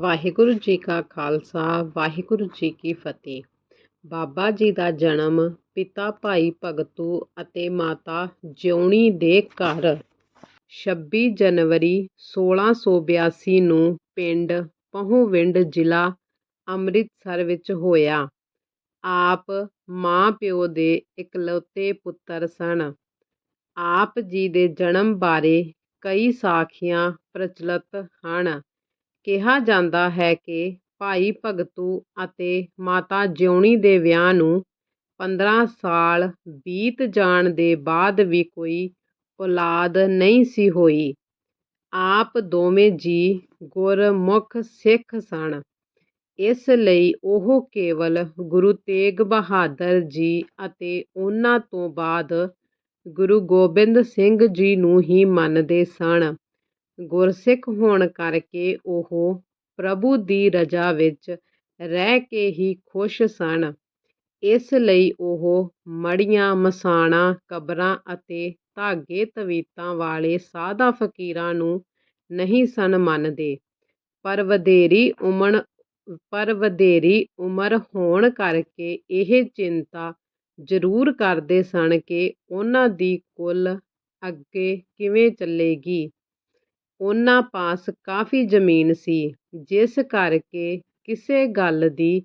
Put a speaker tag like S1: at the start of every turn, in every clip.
S1: ਵਾਹਿਗੁਰੂ ਜੀ ਕਾ ਖਾਲਸਾ, ਵਾਹਿਗੁਰੂ ਜੀ ਕੀ ਫਤਿਹ। ਬਾਬਾ ਜੀ ਦਾ ਜਨਮ ਪਿਤਾ ਭਾਈ ਭਗਤੂ ਅਤੇ ਮਾਤਾ ਜਿਉਣੀ ਦੇ ਘਰ 26 ਜਨਵਰੀ 1682 ਨੂੰ ਪਿੰਡ ਪਹੂਵਿੰਡ ਜ਼ਿਲ੍ਹਾ ਅੰਮ੍ਰਿਤਸਰ ਵਿੱਚ ਹੋਇਆ। ਆਪ ਮਾਂ ਪਿਓ ਦੇ ਇਕਲੌਤੇ ਪੁੱਤਰ ਸਨ। ਆਪ ਜੀ ਦੇ ਜਨਮ ਬਾਰੇ ਕਈ ਸਾਖੀਆਂ ਪ੍ਰਚਲਿਤ ਹਨ। ਕਿਹਾ ਜਾਂਦਾ ਹੈ ਕਿ ਭਾਈ ਭਗਤੂ ਅਤੇ ਮਾਤਾ ਜਿਉਣੀ ਦੇ ਵਿਆਹ ਨੂੰ 15 ਸਾਲ ਬੀਤ ਜਾਣ ਦੇ ਬਾਅਦ ਵੀ ਕੋਈ ਔਲਾਦ ਨਹੀਂ ਸੀ ਹੋਈ। ਆਪ ਦੋਵੇਂ ਜੀ ਗੁਰਮੁਖ ਸਿੱਖ ਸਨ। ਇਸ ਲਈ ਉਹ ਕੇਵਲ ਗੁਰੂ ਤੇਗ ਬਹਾਦਰ ਜੀ ਅਤੇ ਉਹਨਾਂ ਤੋਂ ਬਾਅਦ ਗੁਰੂ ਗੋਬਿੰਦ ਸਿੰਘ ਜੀ ਨੂੰ ਹੀ ਮੰਨਦੇ ਸਨ। ਗੁਰਸਿੱਖ ਹੋਣ ਕਰਕੇ ਉਹ ਪ੍ਰਭੂ ਦੀ ਰਜ਼ਾ ਵਿੱਚ ਰਹਿ ਕੇ ਹੀ ਖੁਸ਼ ਸਨ। ਇਸ ਲਈ ਉਹ ਮੜੀਆਂ ਮਸਾਣਾ, ਕਬਰਾਂ ਅਤੇ ਧਾਗੇ ਤਵੀਤਾਂ ਵਾਲੇ ਸਾਦਾ ਫਕੀਰਾਂ ਨੂੰ ਨਹੀਂ ਸਨ ਮੰਨਦੇ। ਪਰ ਵਧੇਰੀ ਉਮਰ ਪਰ ਵਧੇਰੀ ਉਮਰ ਹੋਣ ਕਰਕੇ ਇਹ ਚਿੰਤਾ ਜ਼ਰੂਰ ਕਰਦੇ ਸਨ ਕਿ ਉਹਨਾਂ ਦੀ ਕੁੱਲ ਅੱਗੇ ਕਿਵੇਂ ਚੱਲੇਗੀ। ਉਹਨਾਂ ਪਾਸ ਕਾਫੀ ਜ਼ਮੀਨ ਸੀ, ਜਿਸ ਕਰਕੇ ਕਿਸੇ ਗੱਲ ਦੀ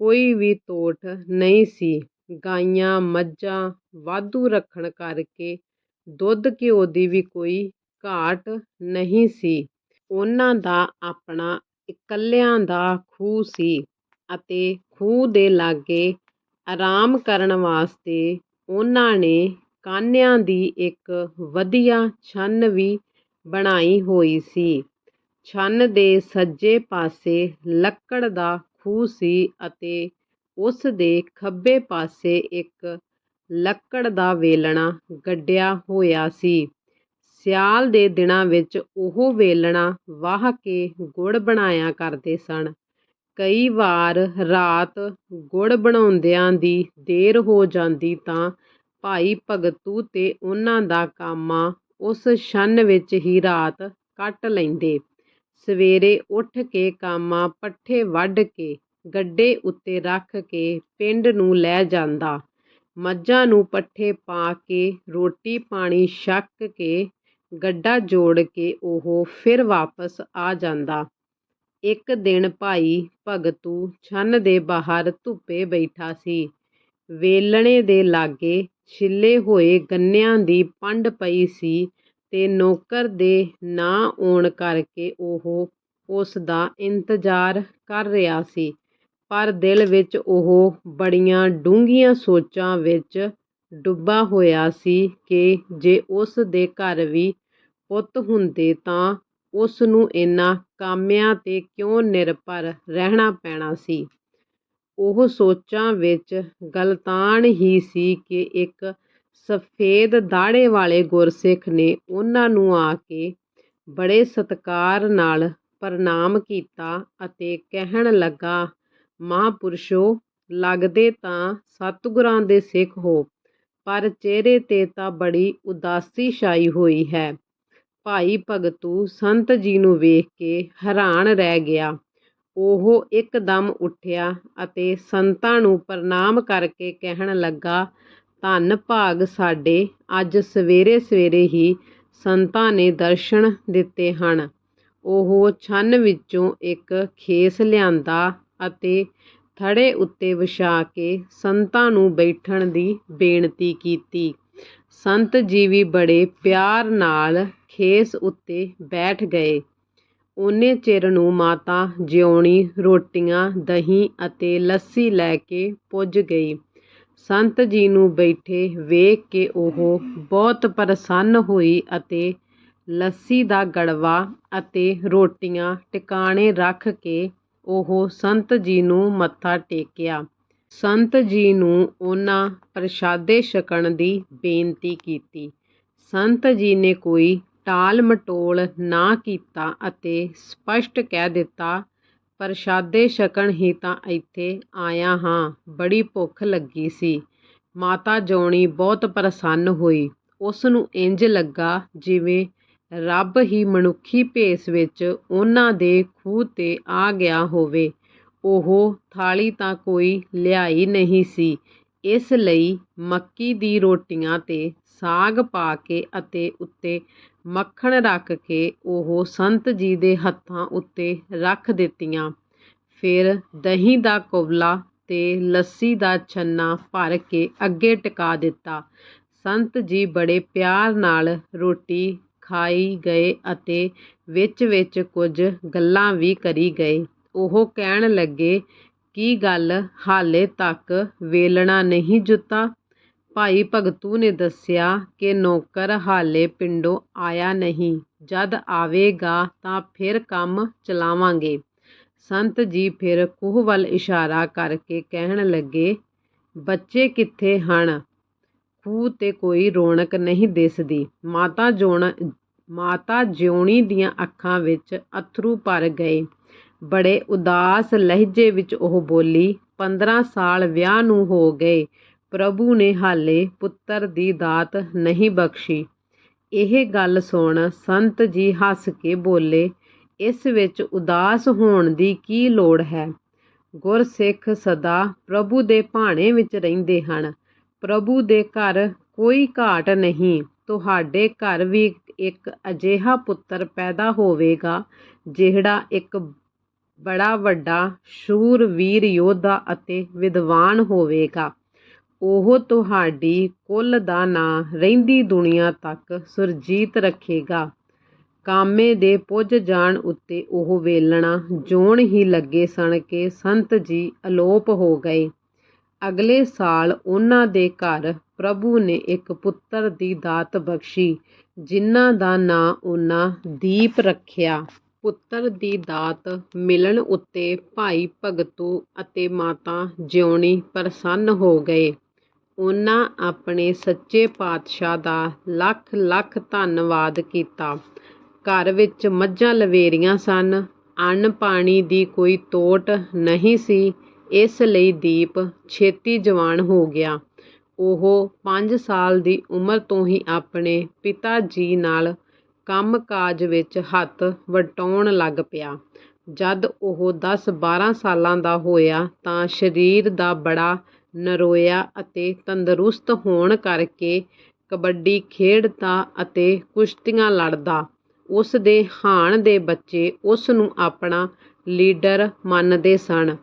S1: ਕੋਈ ਵੀ ਤੋਟ ਨਹੀਂ ਸੀ। ਗਾਈਆਂ, ਮੱਝਾਂ ਵਾਧੂ ਰੱਖਣ ਕਰਕੇ ਦੁੱਧ ਘਿਓ ਦੀ ਵੀ ਕੋਈ ਘਾਟ ਨਹੀਂ ਸੀ। ਉਹਨਾਂ ਦਾ ਆਪਣਾ ਇਕੱਲਿਆਂ ਦਾ ਖੂਹ ਸੀ ਅਤੇ ਖੂਹ ਦੇ ਲਾਗੇ ਆਰਾਮ ਕਰਨ ਵਾਸਤੇ ਉਹਨਾਂ ਨੇ ਕਾਨਿਆਂ ਦੀ ਇੱਕ ਵਧੀਆ ਛੰਨ ਵੀ ਬਣਾਈ ਹੋਈ ਸੀ। ਛੰਨ ਦੇ ਸੱਜੇ ਪਾਸੇ ਲੱਕੜ ਦਾ ਖੂਹ ਸੀ ਅਤੇ ਉਸ ਦੇ ਖੱਬੇ ਪਾਸੇ ਇੱਕ ਲੱਕੜ ਦਾ ਵੇਲਣਾ ਗੱਡਿਆ ਹੋਇਆ ਸੀ। ਸਿਆਲ ਦੇ ਦਿਨਾਂ ਵਿੱਚ ਉਹ ਵੇਲਣਾ ਵਾਹ ਕੇ ਗੁੜ ਬਣਾਇਆ ਕਰਦੇ ਸਨ। ਕਈ ਵਾਰ ਰਾਤ ਗੁੜ ਬਣਾਉਂਦਿਆਂ ਦੀ ਦੇਰ ਹੋ ਜਾਂਦੀ ਤਾਂ ਭਾਈ ਭਗਤੂ ਤੇ ਉਹਨਾਂ ਦਾ ਕਾਮਾ ਉਸ ਛੰਨ ਵਿੱਚ ਹੀ ਰਾਤ ਕੱਟ ਲੈਂਦੇ। ਸਵੇਰੇ ਉੱਠ ਕੇ ਕਾਮਾ ਪੱਠੇ ਵੱਢ ਕੇ ਗੱਡੇ ਉੱਤੇ ਰੱਖ ਕੇ ਪਿੰਡ ਨੂੰ ਲੈ ਜਾਂਦਾ। ਮੱਝਾਂ ਨੂੰ ਪੱਠੇ ਪਾ ਕੇ, ਰੋਟੀ ਪਾਣੀ ਛੱਕ ਕੇ, ਗੱਡਾ ਜੋੜ ਕੇ ਉਹ ਫਿਰ ਵਾਪਸ ਆ ਜਾਂਦਾ। ਇੱਕ ਦਿਨ ਭਾਈ ਭਗਤੂ ਛੰਨ ਦੇ ਬਾਹਰ ਧੁੱਪੇ ਬੈਠਾ ਸੀ। ਵੇਲਣੇ ਦੇ ਲਾਗੇ ਛਿੱਲੇ ਹੋਏ ਗੰਨਿਆਂ ਦੀ ਪੰਡ ਪਈ ਸੀ ਤੇ ਨੌਕਰ ਦੇ ਨਾ ਆਉਣ ਕਰਕੇ ਉਹ ਉਸ ਦਾ ਇੰਤਜ਼ਾਰ ਕਰ ਰਿਹਾ ਸੀ। ਪਰ ਦਿਲ ਵਿੱਚ ਉਹ ਬੜੀਆਂ ਡੂੰਘੀਆਂ ਸੋਚਾਂ ਵਿੱਚ ਡੁੱਬਾ ਹੋਇਆ ਸੀ ਕਿ ਜੇ ਉਸ ਦੇ ਘਰ ਵੀ ਪੁੱਤ ਹੁੰਦੇ ਤਾਂ ਉਸ ਨੂੰ ਇਨ੍ਹਾਂ ਕਾਮਿਆਂ 'ਤੇ ਕਿਉਂ ਨਿਰਭਰ ਰਹਿਣਾ ਪੈਣਾ ਸੀ? ਉਹ ਸੋਚਾਂ ਵਿੱਚ ਗਲਤਾਨ ਹੀ ਸੀ ਕਿ ਇੱਕ ਸਫੇਦ ਦਾੜੇ ਵਾਲੇ ਗੁਰਸਿੱਖ ਨੇ ਉਹਨਾਂ ਨੂੰ ਆ ਕੇ ਬੜੇ ਸਤਿਕਾਰ ਨਾਲ ਪ੍ਰਣਾਮ ਕੀਤਾ ਅਤੇ ਕਹਿਣ ਲੱਗਾ, ਮਹਾਂਪੁਰਸ਼ੋ, ਲੱਗਦੇ ਤਾਂ ਸਤਿਗੁਰਾਂ ਦੇ ਸਿੱਖ ਹੋ, ਪਰ ਚਿਹਰੇ 'ਤੇ ਤਾਂ ਬੜੀ ਉਦਾਸੀ ਛਾਈ ਹੋਈ ਹੈ। ਭਾਈ ਭਗਤੂ ਸੰਤ ਜੀ ਨੂੰ ਵੇਖ ਕੇ ਹੈਰਾਨ ਰਹਿ ਗਿਆ। ਉਹ ਇਕਦਮ ਉੱਠਿਆ ਅਤੇ ਸੰਤਾਂ ਨੂੰ ਪ੍ਰਣਾਮ ਕਰਕੇ ਕਹਿਣ ਲੱਗਾ, ਧੰਨ ਭਾਗ ਸਾਡੇ, ਅੱਜ ਸਵੇਰੇ ਸਵੇਰੇ ਹੀ ਸੰਤਾਂ ਨੇ ਦਰਸ਼ਨ ਦਿੱਤੇ ਹਨ। ਉਹ ਛੰਨ ਵਿੱਚੋਂ ਇੱਕ ਖੇਸ ਲਿਆਂਦਾ ਅਤੇ ਥੜੇ ਉੱਤੇ ਵਿਛਾ ਕੇ ਸੰਤਾਂ ਨੂੰ ਬੈਠਣ ਦੀ ਬੇਨਤੀ ਕੀਤੀ। ਸੰਤ ਜੀ ਵੀ ਬੜੇ ਪਿਆਰ ਨਾਲ ਖੇਸ ਉੱਤੇ ਬੈਠ ਗਏ। ਓਨੇ ਚਿਰ ਨੂੰ ਮਾਤਾ ਜਿਉਣੀ ਰੋਟੀਆਂ, ਦਹੀਂ ਅਤੇ ਲੱਸੀ ਲੈ ਕੇ ਪੁੱਜ ਗਈ। ਸੰਤ ਜੀ ਨੂੰ ਬੈਠੇ ਵੇਖ ਕੇ ਉਹ ਬਹੁਤ ਪ੍ਰਸੰਨ ਹੋਈ ਅਤੇ ਲੱਸੀ ਦਾ ਗੜਵਾ ਅਤੇ ਰੋਟੀਆਂ ਟਿਕਾਣੇ ਰੱਖ ਕੇ ਉਹ ਸੰਤ ਜੀ ਨੂੰ ਮੱਥਾ ਟੇਕਿਆ। ਸੰਤ ਜੀ ਨੂੰ ਉਹਨਾਂ ਪ੍ਰਸ਼ਾਦੇ ਛਕਣ ਦੀ ਬੇਨਤੀ ਕੀਤੀ। ਸੰਤ ਜੀ ਨੇ ਕੋਈ ਟਾਲ ਮਟੋਲ ਨਾ ਕੀਤਾ ਅਤੇ ਸਪਸ਼ਟ ਕਹਿ ਦਿੱਤਾ ਪ੍ਰਸ਼ਾਦੇ ਛਕਣ ਹੀ ਤਾਂ ਇੱਥੇ ਆਇਆ ਹਾਂ। ਬੜੀ ਭੁੱਖ ਲੱਗੀ ਸੀ। ਮਾਤਾ ਜੋਣੀ ਬਹੁਤ ਪ੍ਰਸੰਨ ਹੋਈ। ਉਸ ਨੂੰ ਇੰਜ ਲੱਗਾ ਜਿਵੇਂ ਰੱਬ ਹੀ ਮਨੁੱਖੀ ਭੇਸ ਵਿੱਚ ਉਹਨਾਂ ਦੇ ਖੂਹ 'ਤੇ ਆ ਗਿਆ ਹੋਵੇ। ਉਹ ਥਾਲੀ ਤਾਂ ਕੋਈ ਲਿਆਈ ਨਹੀਂ ਸੀ, ਇਸ ਲਈ ਮੱਕੀ ਦੀ ਰੋਟੀਆਂ 'ਤੇ ਸਾਗ ਪਾ ਕੇ ਅਤੇ ਉੱਤੇ ਮੱਖਣ ਰੱਖ ਕੇ ਉਹ ਸੰਤ ਜੀ ਦੇ ਹੱਥਾਂ ਉੱਤੇ ਰੱਖ ਦਿੱਤੀਆਂ। ਫਿਰ ਦਹੀਂ ਦਾ ਕੋਵਲਾ ਤੇ ਲੱਸੀ ਦਾ ਛੰਨਾ ਭਰ ਕੇ ਅੱਗੇ ਟਿਕਾ ਦਿੱਤਾ। ਸੰਤ ਜੀ ਬੜੇ ਪਿਆਰ ਨਾਲ ਰੋਟੀ ਖਾਈ ਗਏ ਅਤੇ ਵਿੱਚ-ਵਿੱਚ ਕੁਝ ਗੱਲਾਂ ਵੀ ਕਰੀ ਗਏ। ਉਹ ਕਹਿਣ ਲੱਗੇ, "ਕੀ ਗੱਲ ਹਾਲੇ ਤੱਕ ਵੇਲਣਾ ਨਹੀਂ ਜੁੱਤਾ?" ਭਾਈ ਭਗਤੂ ਨੇ ਦੱਸਿਆ ਕਿ ਨੌਕਰ ਹਾਲੇ ਪਿੰਡੋਂ ਆਇਆ ਨਹੀਂ, ਜਦ ਆਵੇਗਾ ਤਾਂ ਫਿਰ ਕੰਮ ਚਲਾਵਾਂਗੇ। ਸੰਤ ਜੀ ਫਿਰ ਖੂਹ ਵੱਲ ਇਸ਼ਾਰਾ ਕਰਕੇ ਕਹਿਣ ਲੱਗੇ, "ਬੱਚੇ ਕਿੱਥੇ ਹਨ?" ਖੂਹ 'ਤੇ ਕੋਈ ਰੌਣਕ ਨਹੀਂ ਦਿਸਦੀ। ਮਾਤਾ ਜਿਉਣੀ ਦੀਆਂ ਅੱਖਾਂ ਵਿੱਚ ਅਥਰੂ ਭਰ ਗਏ। ਬੜੇ ਉਦਾਸ ਲਹਿਜੇ ਵਿੱਚ ਉਹ ਬੋਲੀ, "ਪੰਦਰਾਂ ਸਾਲ ਵਿਆਹ ਨੂੰ ਹੋ ਗਏ, ਪ੍ਰਭੂ ਨੇ ਹਾਲੇ ਪੁੱਤਰ ਦੀ ਦਾਤ ਨਹੀਂ ਬਖ਼ਸ਼ੀ।" ਇਹ ਗੱਲ ਸੁਣ ਸੰਤ ਜੀ ਹੱਸ ਕੇ ਬੋਲੇ, "ਇਸ ਵਿੱਚ ਉਦਾਸ ਹੋਣ ਦੀ ਕੀ ਲੋੜ ਹੈ? ਗੁਰਸਿੱਖ ਸਦਾ ਪ੍ਰਭੂ ਦੇ ਭਾਣੇ ਵਿੱਚ ਰਹਿੰਦੇ ਹਨ। ਪ੍ਰਭੂ ਦੇ ਘਰ ਕੋਈ ਘਾਟ ਨਹੀਂ। ਤੁਹਾਡੇ ਘਰ ਵੀ ਇੱਕ ਅਜਿਹਾ ਪੁੱਤਰ ਪੈਦਾ ਹੋਵੇਗਾ, ਜਿਹੜਾ ਇੱਕ ਬੜਾ ਵੱਡਾ ਸ਼ੂਰਵੀਰ ਯੋਧਾ ਅਤੇ ਵਿਦਵਾਨ ਹੋਵੇਗਾ। ਉਹ ਤੁਹਾਡੀ ਕੁੱਲ ਦਾ ਨਾਂ ਰਹਿੰਦੀ ਦੁਨੀਆ ਤੱਕ ਸੁਰਜੀਤ ਰੱਖੇਗਾ।" ਕਾਮੇ ਦੇ ਪੁੱਜ ਜਾਣ ਉੱਤੇ ਉਹ ਵੇਲਣਾ ਜੋਣ ਹੀ ਲੱਗੇ ਸਨ ਕਿ ਸੰਤ ਜੀ ਅਲੋਪ ਹੋ ਗਏ। ਅਗਲੇ ਸਾਲ ਉਹਨਾਂ ਦੇ ਘਰ ਪ੍ਰਭੂ ਨੇ ਇੱਕ ਪੁੱਤਰ ਦੀ ਦਾਤ ਬਖ਼ਸ਼ੀ, ਜਿਨ੍ਹਾਂ ਦਾ ਨਾਂ ਉਹਨਾਂ ਦੀਪ ਰੱਖਿਆ। ਪੁੱਤਰ ਦੀ ਦਾਤ ਮਿਲਣ ਉੱਤੇ ਭਾਈ ਭਗਤੂ ਅਤੇ ਮਾਤਾ ਜਿਉਣੀ ਪ੍ਰਸੰਨ ਹੋ ਗਏ। ਉਹਨਾਂ ਆਪਣੇ ਸੱਚੇ ਪਾਤਸ਼ਾਹ ਦਾ ਲੱਖ-ਲੱਖ ਧੰਨਵਾਦ ਕੀਤਾ। ਘਰ ਵਿੱਚ ਮੱਝਾਂ ਲਵੇਰੀਆਂ ਸਨ। ਅੰਨ-ਪਾਣੀ ਦੀ ਕੋਈ ਤੋਟ ਨਹੀਂ ਸੀ, ਇਸ ਲਈ ਦੀਪ ਛੇਤੀ ਜਵਾਨ ਹੋ ਗਿਆ। ਉਹ ਪੰਜ ਸਾਲ ਦੀ ਉਮਰ ਤੋਂ ਹੀ ਆਪਣੇ ਪਿਤਾ ਜੀ ਨਾਲ ਕੰਮ-ਕਾਜ ਵਿੱਚ ਹੱਥ ਵਟਾਉਣ ਲੱਗ ਪਿਆ। ਜਦ ਉਹ ਦਸ-ਬਾਰਾਂ ਸਾਲਾਂ ਦਾ ਹੋਇਆ ਤਾਂ ਸਰੀਰ ਦਾ ਬੜਾ ਨਰੋਇਆ ਅਤੇ ਤੰਦਰੁਸਤ ਹੋਣ ਕਰਕੇ ਕਬੱਡੀ ਖੇਡਦਾ ਅਤੇ ਕੁਸ਼ਤੀਆਂ ਲੜਦਾ। ਉਸ ਦੇ ਹਾਣ ਦੇ ਬੱਚੇ ਉਸ ਨੂੰ ਆਪਣਾ ਲੀਡਰ ਮੰਨਦੇ ਸਨ,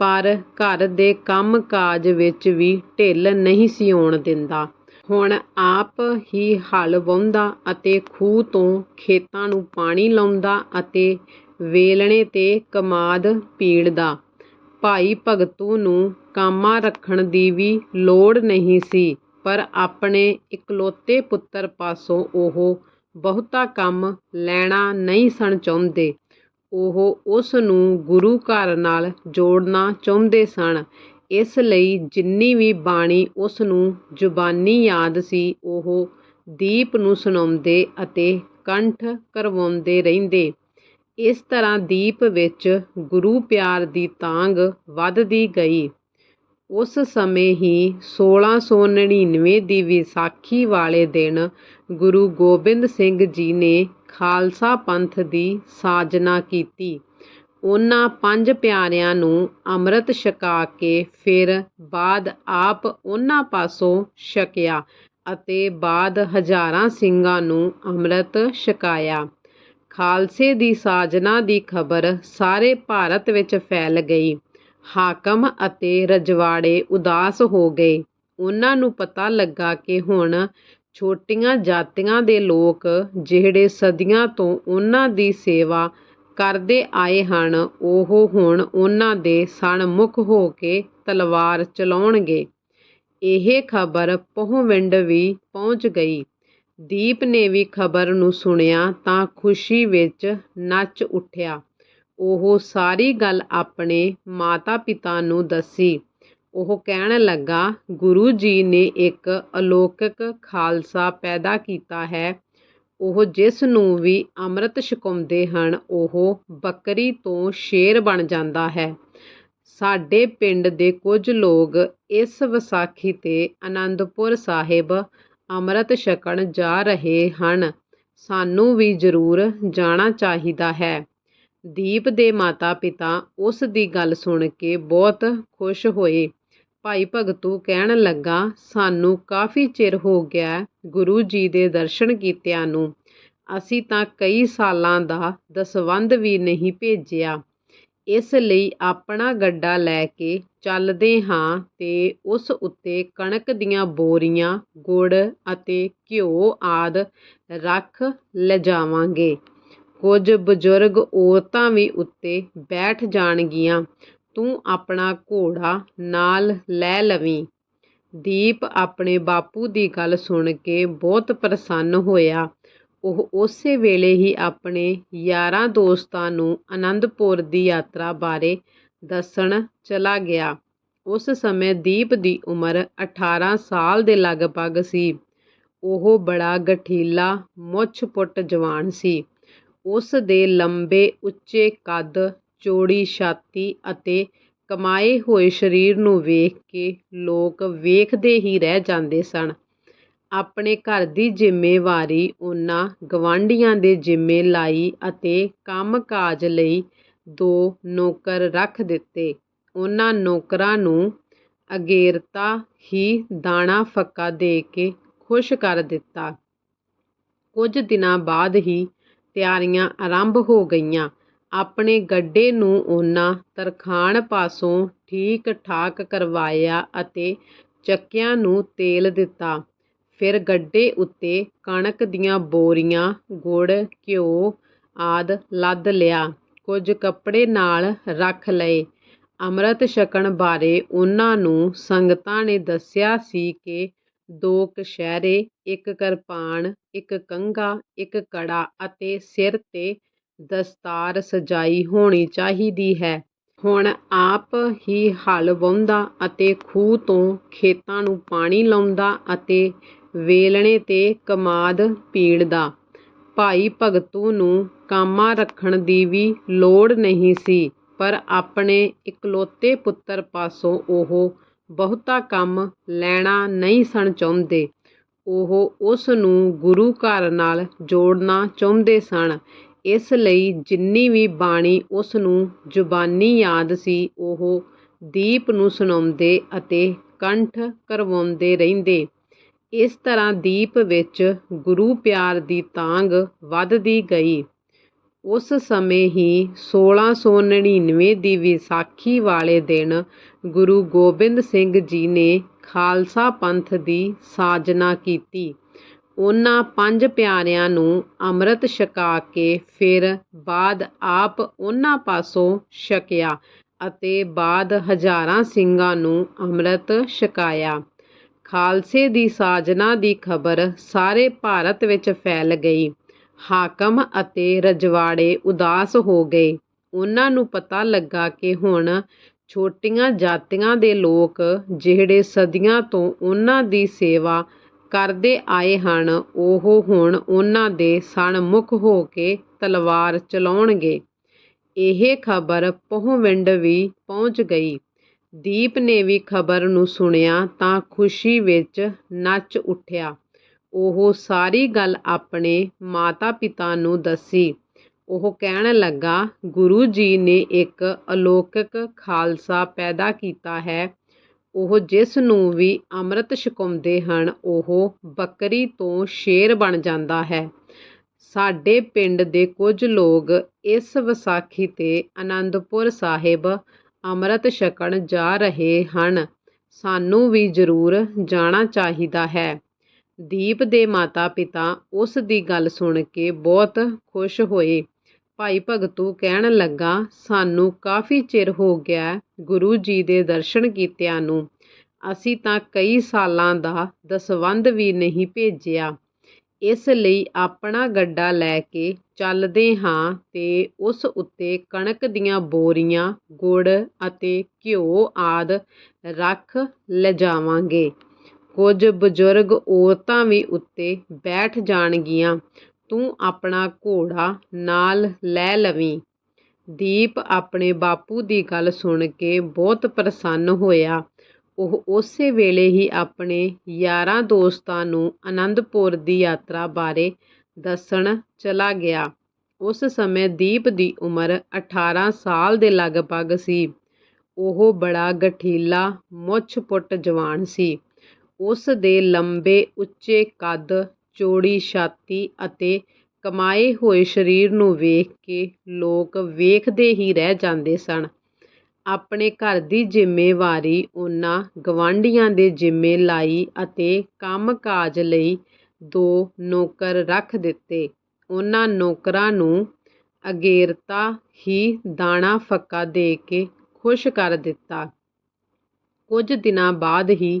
S1: ਪਰ ਘਰ ਦੇ ਕੰਮ-ਕਾਜ ਵਿੱਚ ਵੀ ਢਿੱਲ ਨਹੀਂ ਸੀ ਆਉਣ ਦਿੰਦਾ। ਹੁਣ ਆਪ ਹੀ ਹਲ ਵਾਹੁੰਦਾ ਅਤੇ ਖੂਹ ਤੋਂ ਖੇਤਾਂ ਨੂੰ ਪਾਣੀ ਲਾਉਂਦਾ ਅਤੇ ਵੇਲਣੇ 'ਤੇ ਕਮਾਦ ਪੀੜਦਾ। ਭਾਈ ਭਗਤੂ ਨੂੰ ਕਾਮਾ ਰੱਖਣ ਦੀ ਵੀ ਲੋੜ ਨਹੀਂ ਸੀ, ਪਰ ਆਪਣੇ ਇਕਲੌਤੇ ਪੁੱਤਰ ਪਾਸੋਂ ਉਹ ਬਹੁਤਾ ਕੰਮ ਲੈਣਾ ਨਹੀਂ ਸਨ ਚਾਹੁੰਦੇ। ਉਹ ਉਸ ਨੂੰ ਗੁਰੂ ਘਰ ਨਾਲ ਜੋੜਨਾ ਚਾਹੁੰਦੇ ਸਨ, ਇਸ ਲਈ ਜਿੰਨੀ ਵੀ ਬਾਣੀ ਉਸ ਨੂੰ ਜ਼ੁਬਾਨੀ ਯਾਦ ਸੀ, ਉਹ ਦੀਪ ਨੂੰ ਸੁਣਾਉਂਦੇ ਅਤੇ ਕੰਠ ਕਰਵਾਉਂਦੇ ਰਹਿੰਦੇ। ਇਸ ਤਰ੍ਹਾਂ ਦੀਪ ਵਿੱਚ ਗੁਰੂ-ਪਿਆਰ ਦੀ ਤਾਂਘ ਵਧਦੀ ਗਈ। ਉਸ ਸਮੇਂ ਹੀ ਸੋਲਾਂ ਸੌ ਨੜ੍ਹਿਨਵੇਂ ਦੀ ਵਿਸਾਖੀ ਵਾਲੇ ਦਿਨ ਗੁਰੂ ਗੋਬਿੰਦ ਸਿੰਘ ਜੀ ਨੇ ਖਾਲਸਾ ਪੰਥ ਦੀ ਸਾਜਨਾ ਕੀਤੀ। ਉਹਨਾਂ ਪੰਜ ਪਿਆਰਿਆਂ ਨੂੰ ਅੰਮ੍ਰਿਤ ਛਕਾ ਕੇ ਫਿਰ ਬਾਅਦ ਆਪ ਉਹਨਾਂ ਪਾਸੋਂ ਛਕਿਆ ਅਤੇ ਬਾਅਦ ਹਜ਼ਾਰਾਂ ਸਿੰਘਾਂ ਨੂੰ ਅੰਮ੍ਰਿਤ ਛਕਾਇਆ। ਖਾਲਸੇ ਦੀ ਸਾਜਨਾ ਦੀ ਖ਼ਬਰ ਸਾਰੇ ਭਾਰਤ ਵਿੱਚ ਫੈਲ ਗਈ। ਹਾਕਮ ਅਤੇ ਰਜਵਾੜੇ ਉਦਾਸ ਹੋ ਗਏ। ਉਹਨਾਂ ਨੂੰ ਪਤਾ ਲੱਗਾ ਕਿ ਹੁਣ ਛੋਟੀਆਂ ਜਾਤੀਆਂ ਦੇ ਲੋਕ, ਜਿਹੜੇ ਸਦੀਆਂ ਤੋਂ ਉਹਨਾਂ ਦੀ ਸੇਵਾ ਕਰਦੇ ਆਏ ਹਨ, ਉਹ ਹੁਣ ਉਹਨਾਂ ਦੇ ਸਨਮੁਖ ਹੋ ਕੇ ਤਲਵਾਰ ਚਲਾਉਣਗੇ। ਇਹ ਖ਼ਬਰ ਪਹੁਵਿੰਡ ਵੀ ਪਹੁੰਚ ਗਈ। ਦੀਪ ਨੇ ਵੀ ਖ਼ਬਰ ਨੂੰ ਸੁਣਿਆ ਤਾਂ ਖ਼ੁਸ਼ੀ ਵਿੱਚ ਨੱਚ ਉੱਠਿਆ। ਉਹ ਸਾਰੀ ਗੱਲ ਆਪਣੇ ਮਾਤਾ-ਪਿਤਾ ਨੂੰ ਦੱਸੀ। ਉਹ ਕਹਿਣ ਲੱਗਾ, "ਗੁਰੂ ਜੀ ਨੇ ਇੱਕ ਅਲੌਕਿਕ ਖਾਲਸਾ ਪੈਦਾ ਕੀਤਾ ਹੈ। ਉਹ ਜਿਸ ਨੂੰ ਵੀ ਅੰਮ੍ਰਿਤ ਛਕਾਉਂਦੇ ਹਨ, ਉਹ ਬੱਕਰੀ ਤੋਂ ਸ਼ੇਰ ਬਣ ਜਾਂਦਾ ਹੈ। ਸਾਡੇ ਪਿੰਡ ਦੇ ਕੁਝ ਲੋਕ ਇਸ ਵਿਸਾਖੀ 'ਤੇ ਅਨੰਦਪੁਰ ਸਾਹਿਬ ਅੰਮ੍ਰਿਤ ਛਕਣ ਜਾ ਰਹੇ ਹਨ। ਸਾਨੂੰ ਵੀ ਜ਼ਰੂਰ ਜਾਣਾ ਚਾਹੀਦਾ ਹੈ। ਦੀਪ ਦੇ ਮਾਤਾ ਪਿਤਾ ਉਸ ਦੀ ਗੱਲ ਸੁਣ ਕੇ ਬਹੁਤ ਖੁਸ਼ ਹੋਏ। ਭਾਈ ਭਗਤੂ ਕਹਿਣ ਲੱਗਾ, ਸਾਨੂੰ ਕਾਫੀ ਚਿਰ ਹੋ ਗਿਆ ਗੁਰੂ ਜੀ ਦੇ ਦਰਸ਼ਨ ਕੀਤਿਆਂ ਨੂੰ। ਅਸੀਂ ਤਾਂ ਕਈ ਸਾਲਾਂ ਦਾ ਦਸਵੰਧ ਵੀ ਨਹੀਂ ਭੇਜਿਆ। ਇਸ ਲਈ ਆਪਣਾ ਗੱਡਾ ਲੈ ਕੇ ਚੱਲਦੇ ਹਾਂ ਅਤੇ ਉਸ ਉੱਤੇ ਕਣਕ ਦੀਆਂ ਬੋਰੀਆਂ, ਗੁੜ ਅਤੇ ਘਿਓ ਆਦਿ ਰੱਖ ਲਿਜਾਵਾਂਗੇ। ਕੁਝ ਬਜ਼ੁਰਗ ਔਰਤਾਂ ਵੀ ਉੱਤੇ ਬੈਠ ਜਾਣਗੀਆਂ। ਤੂੰ ਆਪਣਾ ਘੋੜਾ ਨਾਲ ਲੈ ਲਵੀਂ। ਦੀਪ ਆਪਣੇ ਬਾਪੂ ਦੀ ਗੱਲ ਸੁਣ ਕੇ ਬਹੁਤ ਪ੍ਰਸੰਨ ਹੋਇਆ। ਉਹ ਉਸੇ ਵੇਲੇ ਹੀ ਆਪਣੇ ਯਾਰਾਂ ਦੋਸਤਾਂ ਨੂੰ ਅਨੰਦਪੁਰ ਦੀ ਯਾਤਰਾ ਬਾਰੇ ਦੱਸਣ ਚਲਾ ਗਿਆ। ਉਸ ਸਮੇਂ ਦੀਪ ਦੀ ਉਮਰ 18 ਸਾਲ ਦੇ ਲਗਭਗ ਸੀ। ਉਹ ਬੜਾ ਗਠੀਲਾ, ਮੁੱਛ-ਪੁੱਟ ਜਵਾਨ ਸੀ। ਉਸ ਦੇ ਲੰਬੇ, ਉੱਚੇ ਕੱਦ, ਚੌੜੀ ਛਾਤੀ ਅਤੇ ਕਮਾਏ ਹੋਏ ਸਰੀਰ ਨੂੰ ਵੇਖ ਕੇ ਲੋਕ ਵੇਖਦੇ ਹੀ ਰਹਿ ਜਾਂਦੇ ਸਨ। ਆਪਣੇ ਘਰ ਦੀ ਜ਼ਿੰਮੇਵਾਰੀ ਉਹਨਾਂ ਗਵਾਂਢੀਆਂ ਦੇ ਜ਼ਿੰਮੇ ਲਾਈ ਅਤੇ ਕੰਮ-ਕਾਜ ਲਈ ਦੋ ਨੌਕਰ ਰੱਖ ਦਿੱਤੇ। ਉਹਨਾਂ ਨੌਕਰਾਂ ਨੂੰ ਅਗੇਰਤਾ ਹੀ ਦਾਣਾ ਫੱਕਾ ਦੇ ਕੇ ਖੁਸ਼ ਕਰ ਦਿੱਤਾ। ਕੁਝ ਦਿਨਾਂ ਬਾਅਦ ਹੀ ਤਿਆਰੀਆਂ ਆਰੰਭ ਹੋ ਗਈਆਂ। ਆਪਣੇ ਗੱਡੇ ਨੂੰ ਉਹਨਾਂ ਤਰਖਾਣ ਪਾਸੋਂ ਠੀਕ-ਠਾਕ ਕਰਵਾਇਆ ਅਤੇ ਚੱਕਿਆਂ ਨੂੰ ਤੇਲ ਦਿੱਤਾ। ਫਿਰ ਗੱਡੇ ਉੱਤੇ ਕਣਕ ਦੀਆਂ ਬੋਰੀਆਂ, ਗੁੜ, ਘਿਓ ਆਦਿ ਲੱਦ ਲਿਆ। ਕੁਝ ਕੱਪੜੇ ਨਾਲ ਰੱਖ ਲਏ। ਅੰਮ੍ਰਿਤ ਛਕਣ ਬਾਰੇ ਉਹਨਾਂ ਨੂੰ ਸੰਗਤਾਂ ਨੇ ਦੱਸਿਆ ਸੀ ਕਿ ਦੋ ਕਛਹਿਰੇ ਇੱਕ ਕਿਰਪਾਨ, ਇੱਕ ਕੰਘਾ, ਇੱਕ ਕੜਾ ਅਤੇ ਸਿਰ ਤੇ ਦਸਤਾਰ ਸਜਾਈ ਹੋਣੀ ਚਾਹੀਦੀ ਹੈ। ਹੁਣ ਆਪ ਹੀ ਹਲ ਵਾਹੁੰਦਾ ਅਤੇ ਖੂਹ ਤੋਂ ਖੇਤਾਂ ਨੂੰ ਪਾਣੀ ਲਾਉਂਦਾ ਅਤੇ ਵੇਲਣੇ ਤੇ ਕਮਾਦ ਪੀਣ ਦਾ ਭਾਈ ਭਗਤੂ ਨੂੰ ਕਾਮਾ ਰੱਖਣ ਦੀ ਵੀ ਲੋੜ ਨਹੀਂ ਸੀ, ਪਰ ਆਪਣੇ ਇਕਲੌਤੇ ਪੁੱਤਰ ਪਾਸੋਂ ਉਹ ਬਹੁਤਾ ਕੰਮ ਲੈਣਾ ਨਹੀਂ ਸਨ ਚਾਹੁੰਦੇ। ਉਹ ਉਸ ਨੂੰ ਗੁਰੂ ਘਰ ਨਾਲ ਜੋੜਨਾ ਚਾਹੁੰਦੇ ਸਨ। ਇਸ ਲਈ ਜਿੰਨੀ ਵੀ ਬਾਣੀ ਉਸ ਨੂੰ ਜ਼ੁਬਾਨੀ ਯਾਦ ਸੀ, ਉਹ ਦੀਪ ਨੂੰ ਸੁਣਾਉਂਦੇ ਅਤੇ ਕੰਠ ਕਰਵਾਉਂਦੇ ਰਹਿੰਦੇ। ਇਸ ਤਰ੍ਹਾਂ ਦੀਪ ਵਿੱਚ ਗੁਰੂ ਪਿਆਰ ਦੀ ਤਾਂਘ ਵੱਧਦੀ ਗਈ। ਉਸ ਸਮੇਂ ਹੀ 1699 ਦੀ ਵਿਸਾਖੀ ਵਾਲੇ ਦਿਨ ਗੁਰੂ ਗੋਬਿੰਦ ਸਿੰਘ ਜੀ ਨੇ ਖਾਲਸਾ ਪੰਥ ਦੀ ਸਾਜਨਾ ਕੀਤੀ। ਉਹਨਾਂ ਪੰਜ ਪਿਆਰਿਆਂ ਨੂੰ ਅੰਮ੍ਰਿਤ ਛਕਾ ਕੇ ਫਿਰ ਬਾਅਦ ਆਪ ਉਹਨਾਂ ਪਾਸੋਂ ਛਕਿਆ ਅਤੇ ਬਾਅਦ ਹਜ਼ਾਰਾਂ ਸਿੰਘਾਂ ਨੂੰ ਅੰਮ੍ਰਿਤ ਛਕਾਇਆ। ਖਾਲਸੇ ਦੀ ਸਾਜਨਾ ਦੀ ਖਬਰ ਸਾਰੇ ਭਾਰਤ ਵਿੱਚ ਫੈਲ ਗਈ। ਹਾਕਮ ਅਤੇ ਰਜਵਾੜੇ ਉਦਾਸ ਹੋ ਗਏ। ਉਹਨਾਂ ਨੂੰ ਪਤਾ ਲੱਗਾ ਕਿ ਹੁਣ ਛੋਟੀਆਂ ਜਾਤੀਆਂ ਦੇ ਲੋਕ ਜਿਹੜੇ ਸਦੀਆਂ ਤੋਂ ਉਹਨਾਂ ਦੀ ਸੇਵਾ ਕਰਦੇ ਆਏ ਹਨ, ਉਹ ਹੁਣ ਉਹਨਾਂ ਦੇ ਸਨਮੁਖ ਹੋ ਕੇ ਤਲਵਾਰ ਚਲਾਉਣਗੇ। ਇਹ ਖਬਰ ਪਹੁਵਿੰਡ ਵੀ ਪਹੁੰਚ ਗਈ। ਦੀਪ ਨੇ ਵੀ ਖਬਰ ਨੂੰ ਸੁਣਿਆ ਤਾਂ ਖੁਸ਼ੀ ਵਿੱਚ ਨੱਚ ਉੱਠਿਆ। ਉਹ ਸਾਰੀ ਗੱਲ ਆਪਣੇ ਮਾਤਾ-ਪਿਤਾ ਨੂੰ ਦੱਸੀ। ਉਹ ਕਹਿਣ ਲੱਗਾ, ਗੁਰੂ ਜੀ ਨੇ ਇੱਕ ਅਲੌਕਿਕ ਖਾਲਸਾ ਪੈਦਾ ਕੀਤਾ ਹੈ। ਉਹ ਜਿਸ ਨੂੰ ਵੀ ਅੰਮ੍ਰਿਤ ਛਕਾਉਂਦੇ ਹਨ, ਉਹ ਬੱਕਰੀ ਤੋਂ ਸ਼ੇਰ ਬਣ ਜਾਂਦਾ ਹੈ। ਸਾਡੇ ਪਿੰਡ ਦੇ ਕੁਝ ਲੋਕ ਇਸ ਵਿਸਾਖੀ ਤੇ ਅਨੰਦਪੁਰ ਸਾਹਿਬ ਅੰਮ੍ਰਿਤ ਛਕਣ ਜਾ ਰਹੇ ਹਨ। ਸਾਨੂੰ ਵੀ ਜ਼ਰੂਰ ਜਾਣਾ ਚਾਹੀਦਾ ਹੈ। ਦੀਪ ਦੇ ਮਾਤਾ ਪਿਤਾ ਉਸ ਦੀ ਗੱਲ ਸੁਣ ਕੇ ਬਹੁਤ ਖੁਸ਼ ਹੋਏ। ਭਾਈ ਭਗਤੂ ਕਹਿਣ ਲੱਗਾ, ਸਾਨੂੰ ਕਾਫੀ ਚਿਰ ਹੋ ਗਿਆ ਗੁਰੂ ਜੀ ਦੇ ਦਰਸ਼ਨ ਕੀਤਿਆਂ ਨੂੰ। ਅਸੀਂ ਤਾਂ ਕਈ ਸਾਲਾਂ ਦਾ ਦਸਵੰਧ ਵੀ ਨਹੀਂ ਭੇਜਿਆ। ਇਸ ਲਈ ਆਪਣਾ ਗੱਡਾ ਲੈ ਕੇ ਚੱਲਦੇ ਹਾਂ ਤੇ ਉਸ ਉੱਤੇ ਕਣਕ ਦੀਆਂ ਬੋਰੀਆਂ, ਗੁੜ ਅਤੇ ਘਿਓ ਆਦਿ ਰੱਖ ਲਿਜਾਵਾਂਗੇ ਕੁਝ ਬਜ਼ੁਰਗ ਔਰਤਾਂ ਵੀ ਉੱਤੇ ਬੈਠ ਜਾਣਗੀਆਂ। ਤੂੰ ਆਪਣਾ ਘੋੜਾ ਨਾਲ ਲੈ ਲਵੀਂ। ਦੀਪ ਆਪਣੇ ਬਾਪੂ ਦੀ ਗੱਲ ਸੁਣ ਕੇ ਬਹੁਤ ਪ੍ਰਸੰਨ ਹੋਇਆ। ਉਹ ਉਸੇ ਵੇਲੇ ਹੀ ਆਪਣੇ ਯਾਰਾਂ ਦੋਸਤਾਂ ਨੂੰ ਅਨੰਦਪੁਰ ਦੀ ਯਾਤਰਾ ਬਾਰੇ ਦੱਸਣ ਚਲਾ ਗਿਆ। ਉਸ ਸਮੇਂ ਦੀਪ ਦੀ ਉਮਰ ਅਠਾਰਾਂ ਸਾਲ ਦੇ ਲਗਭਗ ਸੀ। ਉਹ ਬੜਾ ਗਠੀਲਾ ਮੁੱਛ-ਪੁੱਟ ਜਵਾਨ ਸੀ। ਉਸ ਦੇ ਲੰਬੇ ਉੱਚੇ ਕੱਦ, ਚੌੜੀ ਛਾਤੀ ਅਤੇ ਕਮਾਏ ਹੋਏ ਸਰੀਰ ਨੂੰ ਵੇਖ ਕੇ ਲੋਕ ਵੇਖਦੇ ਹੀ ਰਹਿ ਜਾਂਦੇ ਸਨ। ਆਪਣੇ ਘਰ ਦੀ ਜ਼ਿੰਮੇਵਾਰੀ ਉਹਨਾਂ ਗਵਾਂਢੀਆਂ ਦੇ ਜ਼ਿੰਮੇ ਲਾਈ ਅਤੇ ਕੰਮ-ਕਾਜ ਲਈ ਦੋ ਨੌਕਰ ਰੱਖ ਦਿੱਤੇ। ਉਹਨਾਂ ਨੌਕਰਾਂ ਨੂੰ ਅਗੇਰਤਾ ਹੀ ਦਾਣਾ-ਫੱਕਾ ਦੇ ਕੇ ਖੁਸ਼ ਕਰ ਦਿੱਤਾ। ਕੁਝ ਦਿਨਾਂ ਬਾਅਦ ਹੀ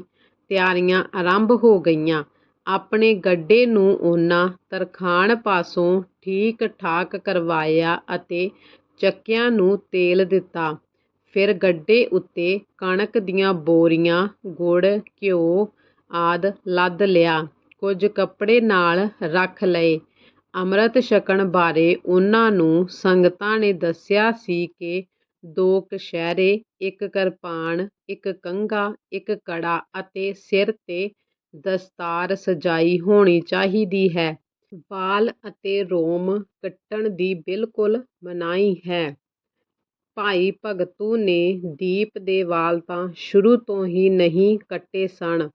S1: ਤਿਆਰੀਆਂ ਆਰੰਭ ਹੋ ਗਈਆਂ। ਆਪਣੇ ਗੱਡੇ ਨੂੰ ਉਹਨਾਂ ਤਰਖਾਣ ਪਾਸੋਂ ਠੀਕ-ਠਾਕ ਕਰਵਾਇਆ ਅਤੇ ਚੱਕਿਆਂ ਨੂੰ ਤੇਲ ਦਿੱਤਾ। ਫਿਰ ਗੱਡੇ ਉੱਤੇ ਕਣਕ ਦੀਆਂ ਬੋਰੀਆਂ, ਗੁੜ, ਘਿਓ ਆਦਿ ਲੱਦ ਲਿਆ। ਕੁਝ ਕੱਪੜੇ ਨਾਲ ਰੱਖ ਲਏ। ਅੰਮ੍ਰਿਤ ਛਕਣ ਬਾਰੇ ਉਹਨਾਂ ਨੂੰ ਸੰਗਤਾਂ ਨੇ ਦੱਸਿਆ ਸੀ ਕਿ ਦੋ ਕਸ਼ਹਿਰੇ ਇੱਕ ਕਿਰਪਾਨ, ਇੱਕ ਕੰਘਾ, ਇੱਕ ਕੜਾ ਅਤੇ ਸਿਰ 'ਤੇ ਦਸਤਾਰ ਸਜਾਈ ਹੋਣੀ ਚਾਹੀਦੀ ਹੈ। ਵਾਲ ਅਤੇ ਰੋਮ ਕੱਟਣ ਦੀ ਬਿਲਕੁਲ ਮਨਾਹੀ ਹੈ। ਭਾਈ ਭਗਤੂ ਨੇ ਦੀਪ ਦੇ ਵਾਲ ਤਾਂ ਸ਼ੁਰੂ ਤੋਂ ਹੀ ਨਹੀਂ ਕੱਟੇ ਸਨ।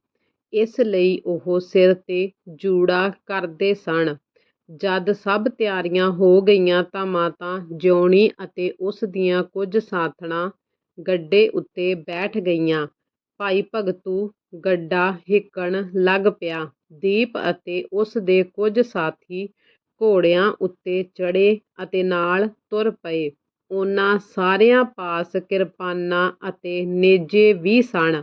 S1: ਇਸ ਲਈ ਉਹ ਸਿਰ 'ਤੇ ਜੂੜਾ ਕਰਦੇ ਸਨ। ਜਦ ਸਭ ਤਿਆਰੀਆਂ ਹੋ ਗਈਆਂ ਤਾਂ ਮਾਤਾ ਜਿਉਣੀ ਅਤੇ ਉਸ ਦੀਆਂ ਕੁਝ ਸਾਥਣਾਂ ਗੱਡੇ ਉੱਤੇ ਬੈਠ ਗਈਆਂ। ਭਾਈ ਭਗਤੂ ਗੱਡਾ ਹਿੱਕਣ ਲੱਗ ਪਿਆ। ਦੀਪ ਅਤੇ ਉਸ ਦੇ ਕੁਝ ਸਾਥੀ ਘੋੜਿਆਂ ਉੱਤੇ ਚੜ੍ਹੇ ਅਤੇ ਨਾਲ ਤੁਰ ਪਏ। ਉਹਨਾਂ ਸਾਰਿਆਂ ਪਾਸ ਕਿਰਪਾਨਾਂ ਅਤੇ ਨੇਜ਼ੇ ਵੀ ਸਨ।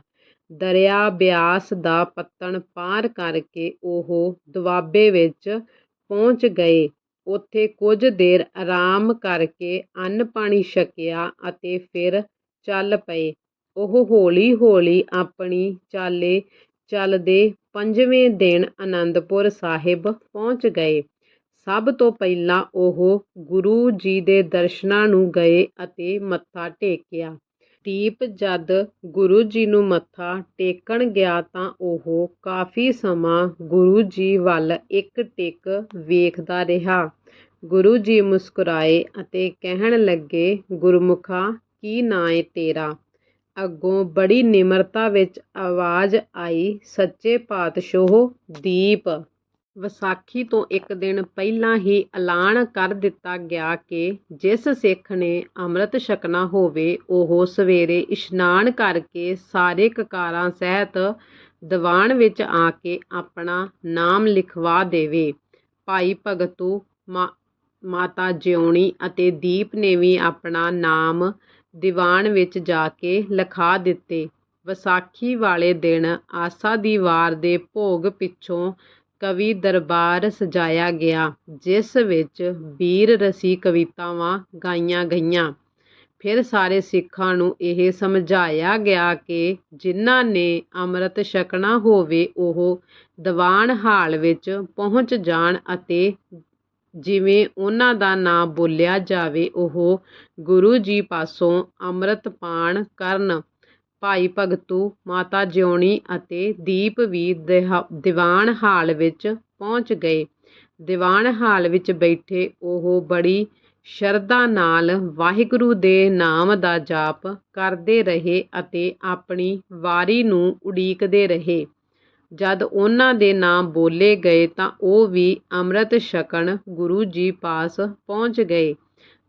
S1: ਦਰਿਆ ਬਿਆਸ ਦਾ ਪੱਤਣ ਪਾਰ ਕਰਕੇ ਉਹ ਦੁਆਬੇ ਵਿੱਚ ਪਹੁੰਚ ਗਏ। ਉੱਥੇ ਕੁਝ ਦੇਰ ਆਰਾਮ ਕਰਕੇ ਅੰਨ-ਪਾਣੀ ਛਕਿਆ ਅਤੇ ਫਿਰ ਚੱਲ ਪਏ। ਉਹ ਹੌਲੀ-ਹੌਲੀ ਆਪਣੀ ਚਾਲੇ ਚੱਲਦੇ ਪੰਜਵੇਂ ਦਿਨ ਅਨੰਦਪੁਰ ਸਾਹਿਬ ਪਹੁੰਚ ਗਏ। ਸਭ ਤੋਂ ਪਹਿਲਾਂ ਉਹ ਗੁਰੂ ਜੀ ਦੇ ਦਰਸ਼ਨਾਂ ਨੂੰ ਗਏ ਅਤੇ ਮੱਥਾ ਟੇਕਿਆ। ਦੀਪ ਜਦ ਗੁਰੂ ਜੀ ਨੂੰ ਮੱਥਾ ਟੇਕਣ ਗਿਆ ਤਾਂ ਉਹ ਕਾਫ਼ੀ ਸਮਾਂ ਗੁਰੂ ਜੀ ਵੱਲ ਇੱਕ-ਟਿਕ ਵੇਖਦਾ ਰਿਹਾ। ਗੁਰੂ ਜੀ ਮੁਸਕਰਾਏ ਅਤੇ ਕਹਿਣ ਲੱਗੇ, "ਗੁਰਮੁਖਾ, ਕੀ ਨਾਂ ਏ ਤੇਰਾ?" ਅੱਗੋਂ ਬੜੀ ਨਿਮਰਤਾ ਵਿੱਚ ਆਵਾਜ਼ ਆਈ, "ਸੱਚੇ ਪਾਤਸ਼ਾਹੋ, ਦੀਪ।" ਵਿਸਾਖੀ ਤੋਂ ਇੱਕ ਦਿਨ ਪਹਿਲਾਂ ਹੀ ਐਲਾਨ ਕਰ ਦਿੱਤਾ ਗਿਆ ਕਿ ਜਿਸ ਸਿੱਖ ਨੇ ਅੰਮ੍ਰਿਤ ਛਕਣਾ ਹੋਵੇ, ਉਹ ਸਵੇਰੇ ਇਸ਼ਨਾਨ ਕਰਕੇ ਸਾਰੇ ਕਕਾਰਾਂ ਸਹਿਤ ਦੀਵਾਨ ਵਿੱਚ ਆ ਕੇ ਆਪਣਾ ਨਾਮ ਲਿਖਵਾ ਦੇਵੇ। ਭਾਈ ਭਗਤੂ, ਮਾਤਾ ਜਿਉਣੀ ਅਤੇ ਦੀਪ ਨੇ ਵੀ ਆਪਣਾ ਨਾਮ ਦੀਵਾਨ ਵਿੱਚ ਜਾ ਕੇ ਲਿਖਾ ਦਿੱਤੇ। ਵਿਸਾਖੀ ਵਾਲੇ ਦਿਨ ਆਸਾ ਦੀ ਵਾਰ ਦੇ ਭੋਗ ਪਿੱਛੋਂ ਕਵੀ ਦਰਬਾਰ ਸਜਾਇਆ ਗਿਆ, ਜਿਸ ਵਿੱਚ ਬੀਰ-ਰਸੀ ਕਵਿਤਾਵਾਂ ਗਾਈਆਂ ਗਈਆਂ। ਫਿਰ ਸਾਰੇ ਸਿੱਖਾਂ ਨੂੰ ਇਹ ਸਮਝਾਇਆ ਗਿਆ ਕਿ ਜਿਨ੍ਹਾਂ ਨੇ ਅੰਮ੍ਰਿਤ ਛਕਣਾ ਹੋਵੇ, ਉਹ ਦੀਵਾਨ ਹਾਲ ਵਿੱਚ ਪਹੁੰਚ ਜਾਣ ਅਤੇ ਜਿਵੇਂ ਉਹਨਾਂ ਦਾ ਨਾਂ ਬੋਲਿਆ ਜਾਵੇ, ਉਹ ਗੁਰੂ ਜੀ ਪਾਸੋਂ ਅੰਮ੍ਰਿਤ ਪਾਨ ਕਰਨ। ਭਾਈ ਭਗਤੂ, ਮਾਤਾ ਜਿਉਣੀ ਅਤੇ ਦੀਪ ਵੀ ਦਿਹਾ ਦੀਵਾਨ ਹਾਲ ਵਿੱਚ ਪਹੁੰਚ ਗਏ। ਦੀਵਾਨ ਹਾਲ ਵਿੱਚ ਬੈਠੇ ਉਹ ਬੜੀ ਸ਼ਰਧਾ ਨਾਲ ਵਾਹਿਗੁਰੂ ਦੇ ਨਾਮ ਦਾ ਜਾਪ ਕਰਦੇ ਰਹੇ ਅਤੇ ਆਪਣੀ ਵਾਰੀ ਨੂੰ ਉਡੀਕਦੇ ਰਹੇ। ਜਦ ਉਹਨਾਂ ਦੇ ਨਾਂ ਬੋਲੇ ਗਏ ਤਾਂ ਉਹ ਵੀ ਅੰਮ੍ਰਿਤ ਛਕਣ ਗੁਰੂ ਜੀ ਪਾਸ ਪਹੁੰਚ ਗਏ।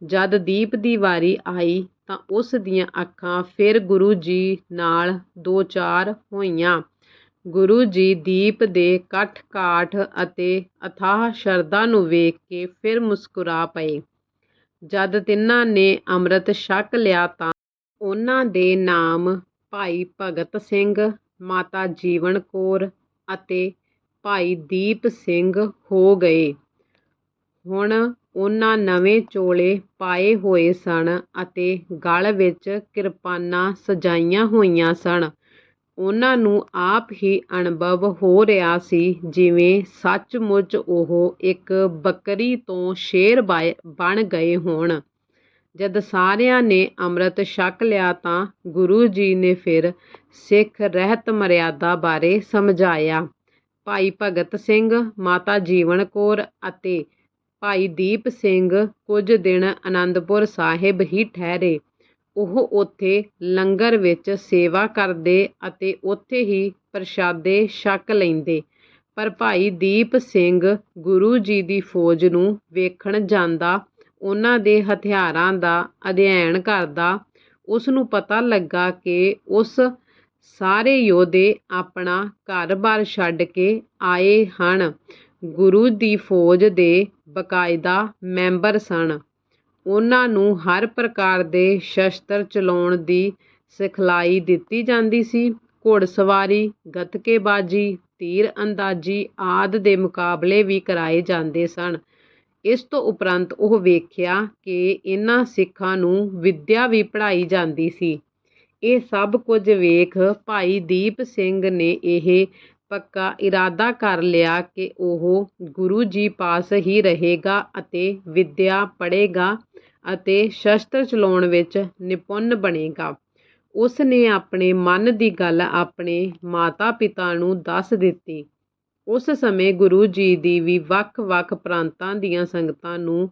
S1: ਜਦ ਦੀਪ ਦੀ ਵਾਰੀ ਆਈ ਤਾਂ ਉਸ ਦੀਆਂ ਅੱਖਾਂ ਫਿਰ ਗੁਰੂ ਜੀ ਨਾਲ ਦੋ-ਚਾਰ ਹੋਈਆਂ। ਗੁਰੂ ਜੀ ਦੀਪ ਦੇ ਕੱਠ-ਕਾਠ ਅਤੇ ਅਥਾਹ ਸ਼ਰਧਾ ਨੂੰ ਵੇਖ ਕੇ ਫਿਰ ਮੁਸਕਰਾ ਪਏ। ਜਦ ਤਿੰਨਾਂ ਨੇ ਅੰਮ੍ਰਿਤ ਛਕ ਲਿਆ ਤਾਂ ਉਹਨਾਂ ਦੇ ਨਾਮ ਭਾਈ ਭਗਤ ਸਿੰਘ, ਮਾਤਾ ਜੀਵਨ ਕੌਰ ਅਤੇ ਭਾਈ ਦੀਪ ਸਿੰਘ ਹੋ ਗਏ। ਹੁਣ ਉਹਨਾਂ ਨਵੇਂ ਚੋਲੇ ਪਾਏ ਹੋਏ ਸਨ ਅਤੇ ਗਲ ਵਿੱਚ ਕਿਰਪਾਨਾਂ ਸਜਾਈਆਂ ਹੋਈਆਂ ਸਨ। ਉਹਨਾਂ ਨੂੰ ਆਪ ਹੀ ਅਨੁਭਵ ਹੋ ਰਿਹਾ ਸੀ, ਜਿਵੇਂ ਸੱਚਮੁੱਚ ਉਹ ਇੱਕ ਬੱਕਰੀ ਤੋਂ ਸ਼ੇਰ ਬਣ ਗਏ ਹੋਣ। ਜਦ ਸਾਰਿਆਂ ਨੇ ਅੰਮ੍ਰਿਤ ਛਕ ਲਿਆ ਤਾਂ ਗੁਰੂ ਜੀ ਨੇ ਫਿਰ ਸਿੱਖ ਰਹਿਤ ਮਰਿਆਦਾ ਬਾਰੇ ਸਮਝਾਇਆ। ਭਾਈ ਭਗਤ ਸਿੰਘ ਮਾਤਾ ਜੀਵਨ ਕੌਰ ਅਤੇ ਭਾਈ ਦੀਪ ਸਿੰਘ ਕੁਝ ਦਿਨ ਅਨੰਦਪੁਰ ਸਾਹਿਬ ਹੀ ਠਹਿਰੇ। ਉਹ ਉੱਥੇ ਲੰਗਰ ਵਿੱਚ ਸੇਵਾ ਕਰਦੇ ਅਤੇ ਉੱਥੇ ਹੀ ਪ੍ਰਸ਼ਾਦੇ ਛਕ ਲੈਂਦੇ। ਪਰ ਭਾਈ ਦੀਪ ਸਿੰਘ ਗੁਰੂ ਜੀ ਦੀ ਫੌਜ ਨੂੰ ਵੇਖਣ ਜਾਂਦਾ, ਉਹਨਾਂ ਦੇ ਹਥਿਆਰਾਂ ਦਾ ਅਧਿਐਨ ਕਰਦਾ, ਉਸ ਨੂੰ ਪਤਾ ਲੱਗਾ ਕਿ ਉਸ ਸਾਰੇ ਯੋਧੇ ਆਪਣਾ ਘਰ-ਬਾਰ ਛੱਡ ਕੇ ਆਏ ਹਨ। ਗੁਰੂ ਦੀ ਫੌਜ ਦੇ ਬਾਕਾਇਦਾ ਮੈਂਬਰ ਸਨ। ਉਹਨਾਂ ਨੂੰ ਹਰ ਪ੍ਰਕਾਰ ਦੇ ਸ਼ਸਤਰ ਚਲਾਉਣ ਦੀ ਸਿਖਲਾਈ ਦਿੱਤੀ ਜਾਂਦੀ ਸੀ। ਘੋੜਸਵਾਰੀ, ਗੱਤਕੇਬਾਜ਼ੀ ਤੀਰ ਅੰਦਾਜ਼ੀ ਆਦਿ ਦੇ ਮੁਕਾਬਲੇ ਵੀ ਕਰਾਏ ਜਾਂਦੇ ਸਨ। ਇਸ ਤੋਂ ਉਪਰੰਤ ਉਹ ਵੇਖਿਆ ਕਿ ਇਹਨਾਂ ਸਿੱਖਾਂ ਨੂੰ ਵਿੱਦਿਆ ਵੀ ਪੜ੍ਹਾਈ ਜਾਂਦੀ ਸੀ। ਇਹ ਸਭ ਕੁਝ ਵੇਖ ਭਾਈ ਦੀਪ ਸਿੰਘ ਨੇ ਇਹ ਪੱਕਾ ਇਰਾਦਾ ਕਰ ਲਿਆ ਕਿ ਉਹ ਗੁਰੂ ਜੀ ਪਾਸ ਹੀ ਰਹੇਗਾ ਅਤੇ ਵਿੱਦਿਆ ਪੜ੍ਹੇਗਾ ਅਤੇ ਸ਼ਸਤਰ ਚਲਾਉਣ ਵਿੱਚ ਨਿਪੁੰਨ ਬਣੇਗਾ। ਉਸ ਨੇ ਆਪਣੇ ਮਨ ਦੀ ਗੱਲ ਆਪਣੇ ਮਾਤਾ-ਪਿਤਾ ਨੂੰ ਦੱਸ ਦਿੱਤੀ। ਉਸ ਸਮੇਂ ਗੁਰੂ ਜੀ ਦੀ ਵੀ ਵੱਖ-ਵੱਖ ਪ੍ਰਾਂਤਾਂ ਦੀਆਂ ਸੰਗਤਾਂ ਨੂੰ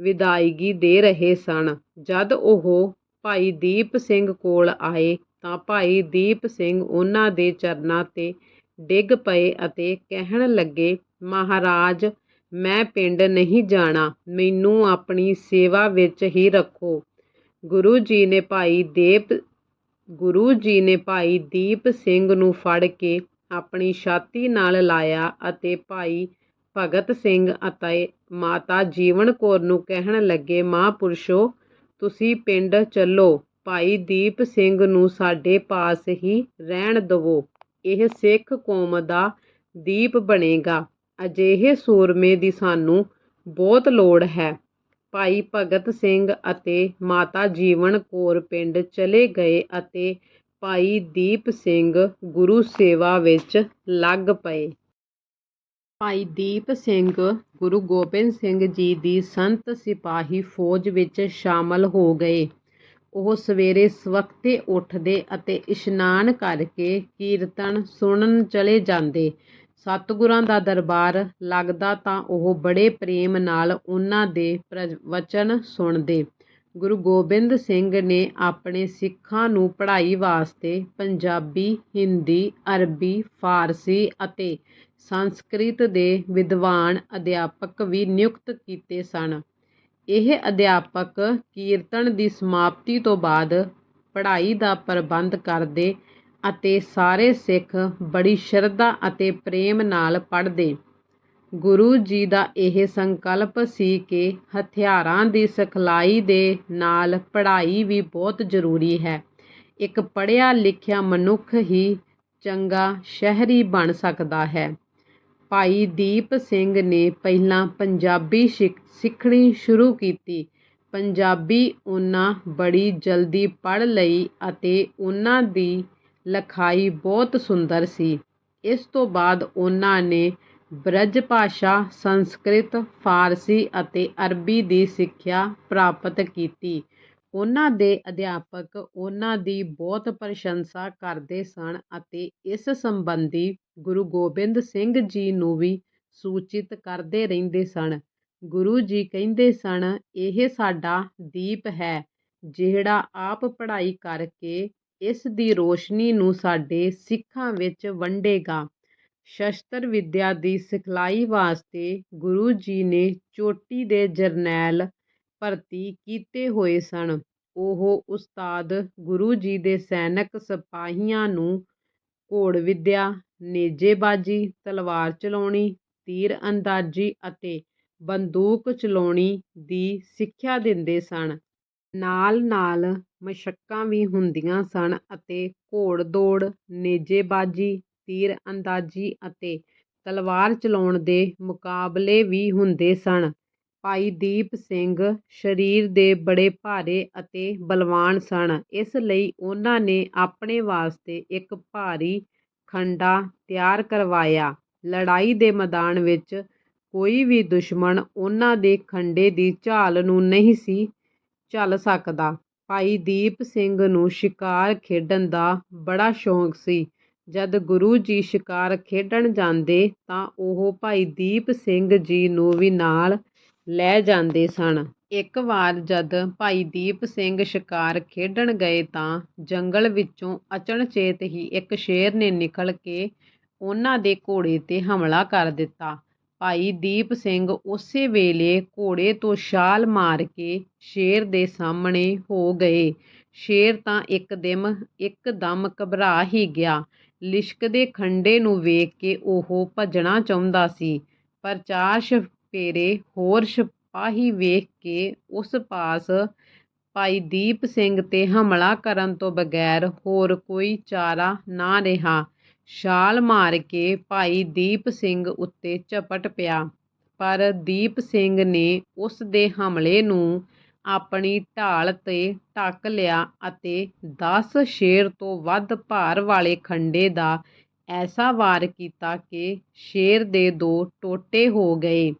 S1: ਵਿਦਾਇਗੀ ਦੇ ਰਹੇ ਸਨ। ਜਦ ਉਹ ਭਾਈ ਦੀਪ ਸਿੰਘ ਕੋਲ ਆਏ ਤਾਂ ਭਾਈ ਦੀਪ ਸਿੰਘ ਉਹਨਾਂ ਦੇ ਚਰਨਾਂ 'ਤੇ ਡਿੱਗ ਪਏ ਅਤੇ ਕਹਿਣ ਲੱਗੇ, ਮਹਾਰਾਜ, ਮੈਂ ਪਿੰਡ ਨਹੀਂ ਜਾਣਾ, ਮੈਨੂੰ ਆਪਣੀ ਸੇਵਾ ਵਿੱਚ ਹੀ ਰੱਖੋ। ਗੁਰੂ ਜੀ ਨੇ ਭਾਈ ਦੇਪ ਗੁਰੂ ਜੀ ਨੇ ਭਾਈ ਦੀਪ ਸਿੰਘ ਨੂੰ ਫੜ ਕੇ ਆਪਣੀ ਛਾਤੀ ਨਾਲ ਲਾਇਆ ਅਤੇ ਭਾਈ ਭਗਤ ਸਿੰਘ ਅਤੇ ਮਾਤਾ ਜੀਵਨ ਕੌਰ ਨੂੰ ਕਹਿਣ ਲੱਗੇ, ਮਹਾਂਪੁਰਸ਼ੋ, ਤੁਸੀਂ ਪਿੰਡ ਚੱਲੋ, ਭਾਈ ਦੀਪ ਸਿੰਘ ਨੂੰ ਸਾਡੇ ਪਾਸ ਹੀ ਰਹਿਣ ਦਵੋ। ਇਹ ਸਿੱਖ ਕੌਮ ਦਾ ਦੀਪ ਬਣੇਗਾ। ਅਜਿਹੇ ਸੂਰਮੇ ਦੀ ਸਾਨੂੰ ਬਹੁਤ ਲੋੜ ਹੈ। ਭਾਈ ਭਗਤ ਸਿੰਘ ਅਤੇ ਮਾਤਾ ਜੀਵਨ ਕੌਰ ਪਿੰਡ ਚਲੇ ਗਏ ਅਤੇ ਭਾਈ ਦੀਪ ਸਿੰਘ ਗੁਰੂ ਸੇਵਾ ਵਿੱਚ ਲੱਗ ਪਏ। ਭਾਈ ਦੀਪ ਸਿੰਘ ਗੁਰੂ ਗੋਬਿੰਦ ਸਿੰਘ ਜੀ ਦੀ ਸੰਤ ਸਿਪਾਹੀ ਫੌਜ ਵਿੱਚ ਸ਼ਾਮਲ ਹੋ ਗਏ। ਉਹ ਸਵੇਰੇ ਸਵਖਤੇ ਉੱਠਦੇ ਅਤੇ ਇਸ਼ਨਾਨ ਕਰਕੇ ਕੀਰਤਨ ਸੁਣਨ ਚਲੇ ਜਾਂਦੇ। ਸਤਿਗੁਰਾਂ ਦਾ ਦਰਬਾਰ ਲੱਗਦਾ ਤਾਂ ਉਹ ਬੜੇ ਪ੍ਰੇਮ ਨਾਲ ਉਹਨਾਂ ਦੇ ਪ੍ਰਵਚਨ ਸੁਣਦੇ। ਗੁਰੂ ਗੋਬਿੰਦ ਸਿੰਘ ਨੇ ਆਪਣੇ ਸਿੱਖਾਂ ਨੂੰ ਪੜ੍ਹਾਈ ਵਾਸਤੇ ਪੰਜਾਬੀ, ਹਿੰਦੀ, ਅਰਬੀ, ਫਾਰਸੀ ਅਤੇ ਸੰਸਕ੍ਰਿਤ ਦੇ ਵਿਦਵਾਨ ਅਧਿਆਪਕ ਵੀ ਨਿਯੁਕਤ ਕੀਤੇ ਸਨ। ਇਹ ਅਧਿਆਪਕ ਕੀਰਤਨ ਦੀ ਸਮਾਪਤੀ ਤੋਂ ਬਾਅਦ ਪੜ੍ਹਾਈ ਦਾ ਪ੍ਰਬੰਧ ਕਰਦੇ ਅਤੇ ਸਾਰੇ ਸਿੱਖ ਬੜੀ ਸ਼ਰਧਾ ਅਤੇ ਪ੍ਰੇਮ ਨਾਲ ਪੜ੍ਹਦੇ। ਗੁਰੂ ਜੀ ਦਾ ਇਹ ਸੰਕਲਪ ਸੀ ਕਿ ਹਥਿਆਰਾਂ ਦੀ ਸਿਖਲਾਈ ਦੇ ਨਾਲ ਪੜ੍ਹਾਈ ਵੀ ਬਹੁਤ ਜ਼ਰੂਰੀ ਹੈ। ਇੱਕ ਪੜ੍ਹਿਆ ਲਿਖਿਆ ਮਨੁੱਖ ਹੀ ਚੰਗਾ ਸ਼ਹਿਰੀ ਬਣ ਸਕਦਾ ਹੈ। ਭਾਈ ਦੀਪ ਸਿੰਘ ਨੇ ਪਹਿਲਾਂ ਪੰਜਾਬੀ ਸਿੱਖਣੀ ਸ਼ੁਰੂ ਕੀਤੀ। ਪੰਜਾਬੀ ਉਹਨਾਂ ਬੜੀ ਜਲਦੀ ਪੜ੍ਹ ਲਈ ਅਤੇ ਉਹਨਾਂ ਦੀ ਲਿਖਾਈ ਬਹੁਤ ਸੁੰਦਰ ਸੀ। ਇਸ ਤੋਂ ਬਾਅਦ ਉਹਨਾਂ ਨੇ ਬ੍ਰਜ ਭਾਸ਼ਾ, ਸੰਸਕ੍ਰਿਤ, ਫਾਰਸੀ ਅਤੇ ਅਰਬੀ ਦੀ ਸਿੱਖਿਆ ਪ੍ਰਾਪਤ ਕੀਤੀ। ਉਹਨਾਂ ਦੇ ਅਧਿਆਪਕ ਉਹਨਾਂ ਦੀ ਬਹੁਤ ਪ੍ਰਸ਼ੰਸਾ ਕਰਦੇ ਸਨ ਅਤੇ ਇਸ ਸੰਬੰਧੀ ਗੁਰੂ ਗੋਬਿੰਦ ਸਿੰਘ ਜੀ ਨੂੰ ਵੀ ਸੂਚਿਤ ਕਰਦੇ ਰਹਿੰਦੇ ਸਨ। ਗੁਰੂ ਜੀ ਕਹਿੰਦੇ ਸਨ, ਇਹ ਸਾਡਾ ਦੀਪ ਹੈ, ਜਿਹੜਾ ਆਪ ਪੜ੍ਹਾਈ ਕਰਕੇ ਇਸ ਦੀ ਰੋਸ਼ਨੀ ਨੂੰ ਸਾਡੇ ਸਿੱਖਾਂ ਵਿੱਚ ਵੰਡੇਗਾ। ਸ਼ਸਤਰ ਵਿੱਦਿਆ ਦੀ ਸਿਖਲਾਈ ਵਾਸਤੇ ਗੁਰੂ ਜੀ ਨੇ ਚੋਟੀ ਦੇ ਜਰਨੈਲ ਭਰਤੀ ਕੀਤੇ ਹੋਏ ਸਨ। ਉਹ ਉਸਤਾਦ ਗੁਰੂ ਜੀ ਦੇ ਸੈਨਿਕ ਸਿਪਾਹੀਆਂ ਨੂੰ ਘੋੜ ਵਿੱਦਿਆ, ਨੇਜੇਬਾਜ਼ੀ, ਤਲਵਾਰ ਚਲਾਉਣੀ, ਤੀਰ ਅੰਦਾਜ਼ੀ ਅਤੇ ਬੰਦੂਕ ਚਲਾਉਣੀ ਦੀ ਸਿੱਖਿਆ ਦਿੰਦੇ ਸਨ। ਨਾਲ ਨਾਲ ਮਸ਼ੱਕਾਂ ਵੀ ਹੁੰਦੀਆਂ ਸਨ ਅਤੇ ਘੋੜ ਦੌੜ, ਨੇਜੇਬਾਜ਼ੀ, ਤੀਰ ਅੰਦਾਜ਼ੀ ਅਤੇ ਤਲਵਾਰ ਚਲਾਉਣ ਦੇ ਮੁਕਾਬਲੇ ਵੀ ਹੁੰਦੇ ਸਨ। ਭਾਈ ਦੀਪ ਸਿੰਘ ਸਰੀਰ ਦੇ ਬੜੇ ਭਾਰੇ ਅਤੇ ਬਲਵਾਨ ਸਨ। ਇਸ ਲਈ ਉਹਨਾਂ ਨੇ ਆਪਣੇ ਵਾਸਤੇ ਇੱਕ ਭਾਰੀ ਖੰਡਾ ਤਿਆਰ ਕਰਵਾਇਆ। ਲੜਾਈ ਦੇ ਮੈਦਾਨ ਵਿੱਚ ਕੋਈ ਵੀ ਦੁਸ਼ਮਣ ਉਹਨਾਂ ਦੇ ਖੰਡੇ ਦੀ ਝਾਲ ਨੂੰ ਨਹੀਂ ਸੀ ਝੱਲ ਸਕਦਾ। ਭਾਈ ਦੀਪ ਸਿੰਘ ਨੂੰ ਸ਼ਿਕਾਰ ਖੇਡਣ ਦਾ ਬੜਾ ਸ਼ੌਂਕ ਸੀ। ਜਦ ਗੁਰੂ ਜੀ ਸ਼ਿਕਾਰ ਖੇਡਣ ਜਾਂਦੇ ਤਾਂ ਉਹ ਭਾਈ ਦੀਪ ਸਿੰਘ ਜੀ ਨੂੰ ਵੀ ਨਾਲ ਲੈ ਜਾਂਦੇ ਸਨ। ਇੱਕ ਵਾਰ ਜਦ ਭਾਈ ਦੀਪ ਸਿੰਘ ਸ਼ਿਕਾਰ ਖੇਡਣ ਗਏ ਤਾਂ ਜੰਗਲ ਵਿੱਚੋਂ ਅਚਨਚੇਤ ਹੀ ਇੱਕ ਸ਼ੇਰ ਨੇ ਨਿਕਲ ਕੇ ਉਹਨਾਂ ਦੇ ਘੋੜੇ 'ਤੇ ਹਮਲਾ ਕਰ ਦਿੱਤਾ। ਭਾਈ ਦੀਪ ਸਿੰਘ ਉਸੇ ਵੇਲੇ ਘੋੜੇ ਤੋਂ ਛਾਲ ਮਾਰ ਕੇ ਸ਼ੇਰ ਦੇ ਸਾਹਮਣੇ ਹੋ ਗਏ। ਸ਼ੇਰ ਤਾਂ ਇੱਕਦਮ ਇੱਕਦਮ ਘਬਰਾ ਹੀ ਗਿਆ। ਲਿਸ਼ਕਦੇ ਖੰਡੇ ਨੂੰ ਵੇਖ ਕੇ ਉਹ ਭੱਜਣਾ ਚਾਹੁੰਦਾ ਸੀ। ਪਰ ਚਾਰ ਛਪੇਰੇ ਹੋਰ ਸਿਪਾਹੀ ਵੇਖ ਕੇ ਉਸ ਪਾਸ ਭਾਈ ਦੀਪ ਸਿੰਘ 'ਤੇ ਹਮਲਾ ਕਰਨ ਤੋਂ ਬਗੈਰ ਹੋਰ ਕੋਈ ਚਾਰਾ ਨਾ ਰਿਹਾ। ਛਾਲ ਮਾਰ ਕੇ ਭਾਈ ਦੀਪ ਸਿੰਘ ਉੱਤੇ ਝਪਟ ਪਿਆ। ਪਰ ਦੀਪ ਸਿੰਘ ਨੇ ਉਸ ਦੇ ਹਮਲੇ ਨੂੰ ਆਪਣੀ ਢਾਲ 'ਤੇ ਢੱਕ ਲਿਆ ਅਤੇ 10 ਸ਼ੇਰ ਤੋਂ ਵੱਧ ਭਾਰ ਵਾਲੇ ਖੰਡੇ ਦਾ ਐਸਾ ਵਾਰ ਕੀਤਾ ਕਿ ਸ਼ੇਰ ਦੇ ਦੋ ਟੋਟੇ ਹੋ ਗਏ।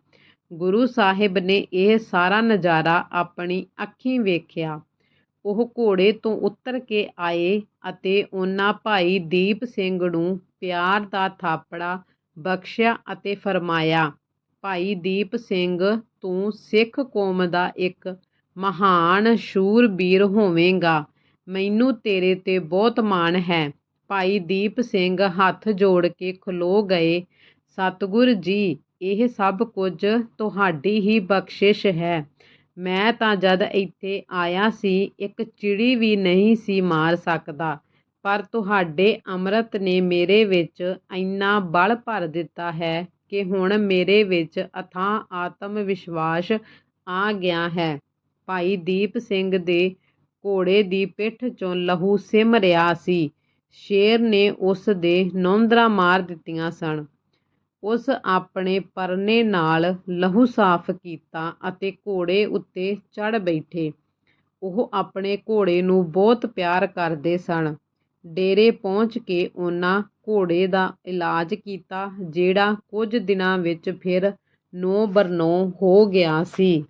S1: ਗੁਰੂ ਸਾਹਿਬ ਨੇ ਇਹ ਸਾਰਾ ਨਜ਼ਾਰਾ ਆਪਣੀ ਅੱਖੀਂ ਵੇਖਿਆ। ਉਹ ਘੋੜੇ ਤੋਂ ਉਤਰ ਕੇ ਆਏ ਅਤੇ ਉਹਨਾਂ ਭਾਈ ਦੀਪ ਸਿੰਘ ਨੂੰ ਪਿਆਰ ਦਾ ਥਾਪੜਾ ਬਖਸ਼ਿਆ ਅਤੇ ਫਰਮਾਇਆ, ਭਾਈ ਦੀਪ ਸਿੰਘ, ਤੂੰ ਸਿੱਖ ਕੌਮ ਦਾ ਇੱਕ ਮਹਾਨ ਸ਼ੂਰਬੀਰ ਹੋਵੇਂਗਾ। ਮੈਨੂੰ ਤੇਰੇ 'ਤੇ ਬਹੁਤ ਮਾਣ ਹੈ। ਭਾਈ ਦੀਪ ਸਿੰਘ ਹੱਥ ਜੋੜ ਕੇ ਖਲੋ ਗਏ। ਸਤਿਗੁਰ ਜੀ ਇਹ ਸਭ ਕੁਝ ਤੁਹਾਡੀ ਹੀ ਬਖਸ਼ਿਸ਼ ਹੈ। ਮੈਂ ਤਾਂ ਜਦ ਇੱਥੇ ਆਇਆ ਸੀ, ਇੱਕ ਚਿੜੀ ਵੀ ਨਹੀਂ ਸੀ ਮਾਰ ਸਕਦਾ, ਪਰ ਤੁਹਾਡੇ ਅੰਮ੍ਰਿਤ ਨੇ ਮੇਰੇ ਵਿੱਚ ਇੰਨਾ ਬਲ ਭਰ ਦਿੱਤਾ ਹੈ ਕਿ ਹੁਣ ਮੇਰੇ ਵਿੱਚ ਅਥਾਂ ਆਤਮ ਵਿਸ਼ਵਾਸ ਆ ਗਿਆ ਹੈ। ਭਾਈ ਦੀਪ ਸਿੰਘ ਦੇ ਘੋੜੇ ਦੀ ਪਿੱਠ 'ਚੋਂ ਲਹੂ ਸਿਮ ਰਿਹਾ ਸੀ। ਸ਼ੇਰ ਨੇ ਉਸ ਦੇ ਨੌਂਦਰਾਂ ਮਾਰ ਦਿੱਤੀਆਂ ਸਨ। ਉਸ ਆਪਣੇ ਪਰਨੇ ਨਾਲ ਲਹੂ ਸਾਫ਼ ਕੀਤਾ ਅਤੇ ਘੋੜੇ ਉੱਤੇ ਚੜ੍ਹ ਬੈਠੇ। ਉਹ ਆਪਣੇ ਘੋੜੇ ਨੂੰ ਬਹੁਤ ਪਿਆਰ ਕਰਦੇ ਸਨ। ਡੇਰੇ ਪਹੁੰਚ ਕੇ ਉਹਨਾਂ ਘੋੜੇ ਦਾ ਇਲਾਜ ਕੀਤਾ, ਜਿਹੜਾ ਕੁਝ ਦਿਨਾਂ ਵਿੱਚ ਫਿਰ ਨੌ ਬਰਨੋ ਹੋ ਗਿਆ ਸੀ।